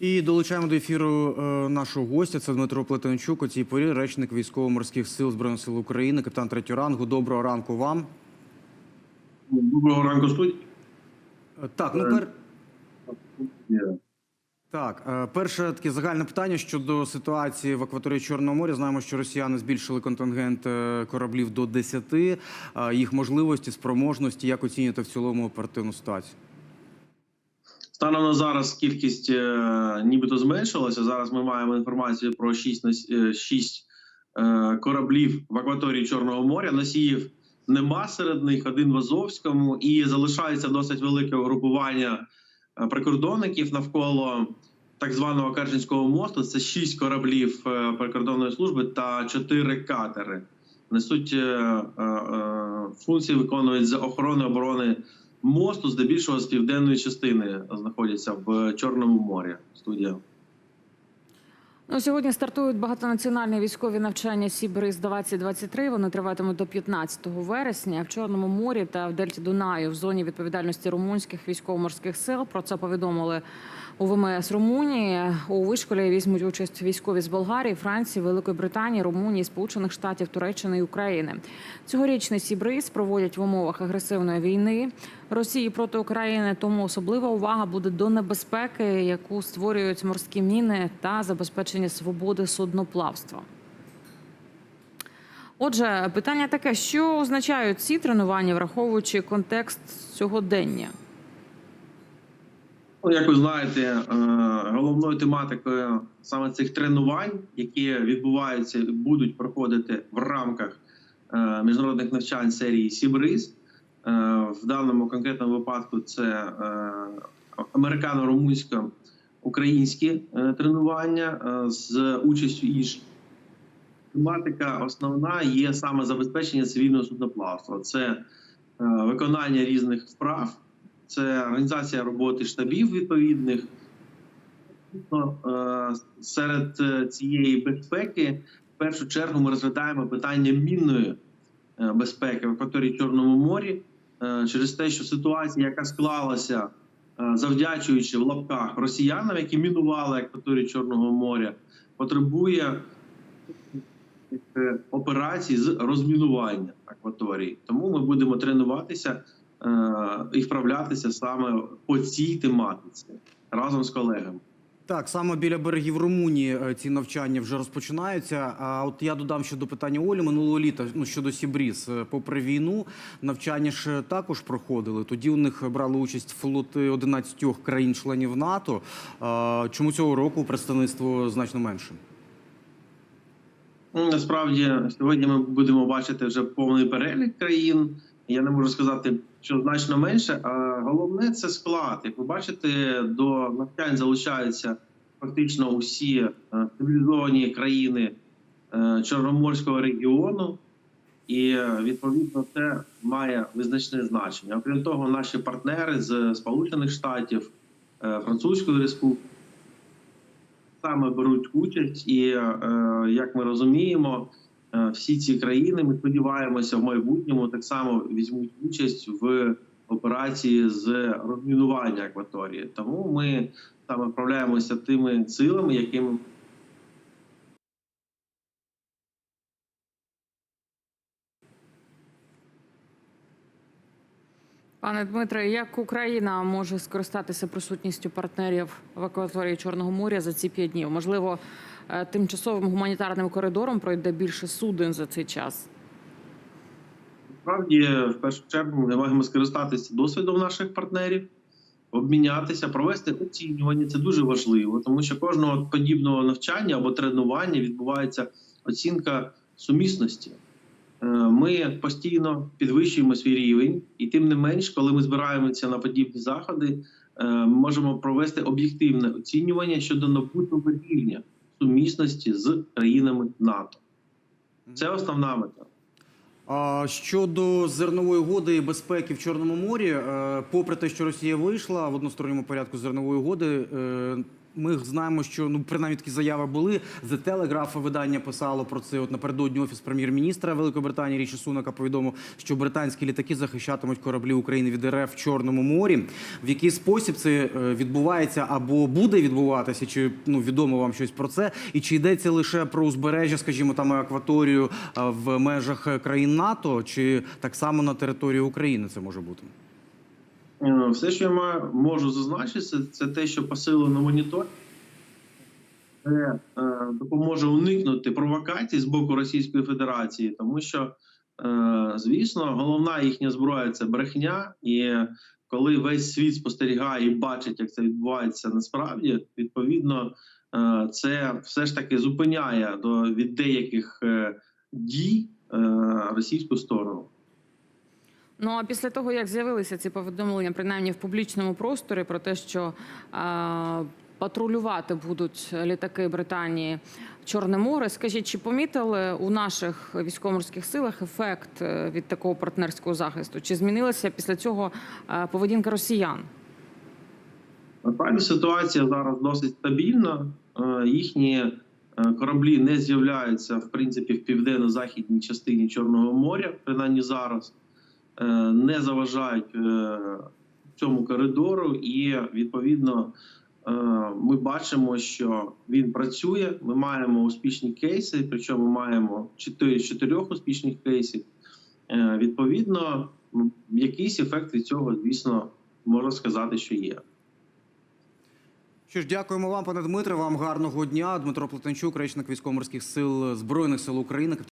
І долучаємо до ефіру е, нашого гостя. Це Дмитро Плетенчук. У цій порі речник військово-морських сил збройних сил України, капітан третього рангу. Доброго ранку вам. Доброго ранку, студія. Е, Так, ну пер... так, е, перше таке загальне питання щодо ситуації в акваторії Чорного моря. Знаємо, що росіяни збільшили контингент е, кораблів до 10. Е, Їх можливості, спроможності. Як оцінюєте в цілому оперативну ситуацію? Станом на зараз кількість е, нібито зменшилася. Зараз ми маємо інформацію про 6, 6 е, кораблів в акваторії Чорного моря. Носіїв нема серед них, один в Азовському, і залишається досить велике угрупування е, прикордонників навколо так званого Керченського мосту. Це 6 кораблів е, прикордонної служби та 4 катери. Несуть е, е, е, функції, виконують з охорони оборони мосту, здебільшого з південної частини знаходяться в Чорному морі. Студія. Ну, сьогодні стартують багатонаціональні військові навчання Сібриз 2023 Вони триватимуть до 15 вересня в Чорному морі та в Дельті Дунаю в зоні відповідальності румунських військово-морських сил. Про це повідомили у ВМС Румунії. У вишколі візьмуть участь військові з Болгарії, Франції, Великої Британії, Румунії, Сполучених Штатів, Туреччини і України. Цьогорічний Сібриз проводять в умовах агресивної війни Росії проти України. Тому особлива увага буде до небезпеки, яку створюють морські міни та забезпечення свободи судноплавства. Отже, питання таке: що означають ці тренування, враховуючи контекст сьогодення? Ну, як ви знаєте, е, головною тематикою саме цих тренувань, які відбуваються, будуть проходити в рамках е, міжнародних навчань серії Сібриз. Е, В даному конкретному випадку це американо-румунсько-українські тренування з участю інших. Тематика основна є саме забезпечення цивільного судноплавства. Це виконання різних вправ, це організація роботи штабів відповідних. Е, Серед е, цієї безпеки в першу чергу ми розглядаємо питання мінної е, безпеки в акваторії Чорному морі через те, що ситуація, яка склалася, завдячуючи в лапках росіянам, які мінували акваторію Чорного моря, потребує операцій з розмінування акваторії. Тому ми будемо тренуватися і вправлятися саме по цій тематиці разом з колегами. Так, саме біля берегів Румунії е, ці навчання вже розпочинаються. А от я додам щодо питання Олі минулого літа, ну щодо Сібріз, Е, попри війну, навчання ж також проходили. Тоді у них брали участь флоти 11 країн-членів НАТО. Чому цього року представництво значно менше? Насправді сьогодні ми будемо бачити вже повний перелік країн. Я не можу сказати, що значно менше. А головне це склад. Як ви бачите, до навчань залучаються фактично усі е, цивілізовані країни е, Чорноморського регіону, і е, відповідно це має визначне значення. Окрім того, наші партнери з Сполучених Штатів, Французької Республіки саме беруть участь, і як ми розуміємо, всі ці країни, ми сподіваємося, в майбутньому так само візьмуть участь в операції з розмінування акваторії. Тому ми саме вправляємося тими силами, якими Пане Дмитре, як Україна може скористатися присутністю партнерів в акваторії Чорного моря за ці п'ять днів? Можливо, е, тимчасовим гуманітарним коридором пройде більше суден за цей час? Насправді, в першу чергу, ми маємо скористатися досвідом наших партнерів, обмінятися, провести оцінювання. Це дуже важливо, тому що кожного подібного навчання або тренування відбувається оцінка сумісності. Е, Ми постійно підвищуємо свій рівень, і тим не менш, коли ми збираємося на подібні заходи, е, ми можемо провести об'єктивне оцінювання щодо набутого рівня сумісності з країнами НАТО. Це основна мета. А щодо зернової угоди і безпеки в Чорному морі, е, попри те, що Росія вийшла в односторонньому порядку з зернової угоди, е, Ми знаємо, що ну принаймні такі заяви були. The Telegraph видання писало про це. От напередодні офіс прем'єр-міністра Великої Британії Ріші Сунака повідомив, що британські літаки захищатимуть кораблі України від РФ в Чорному морі. В який спосіб це е, відбувається або буде відбуватися? Чи ну відомо вам щось про це? І чи йдеться лише про узбережжя, скажімо, там акваторію е, в межах е, країн НАТО, чи так само на території України це може бути? Е, Все, що я можу зазначити, це, те, що посилено монітор. Це е, допоможе уникнути провокацій з боку Російської Федерації, тому що, е, звісно, головна їхня зброя це брехня. І коли весь світ спостерігає і бачить, як це відбувається насправді, відповідно, це все ж таки зупиняє до від деяких дій російську сторону. Ну а після того, як з'явилися ці повідомлення, принаймні в публічному просторі, про те, що е, патрулювати будуть літаки Британії Чорне море, скажіть, чи помітили у наших військово-морських силах ефект е, від такого партнерського захисту? Чи змінилася після цього е, поведінка росіян? Насправді ситуація зараз досить стабільна. Е, Їхні кораблі не з'являються в принципі в південно-західній частині Чорного моря, принаймні зараз, не заважають е, цьому коридору, і відповідно е, ми бачимо, що він працює. Ми маємо успішні кейси, причому маємо 4 з 4 успішних кейсів. Е, Відповідно, якийсь ефект від цього, звісно, можна сказати, що є. Що ж, дякуємо вам, пане Дмитре. Вам гарного дня. Дмитро Плетенчук, речник військово-морських сил збройних сил України.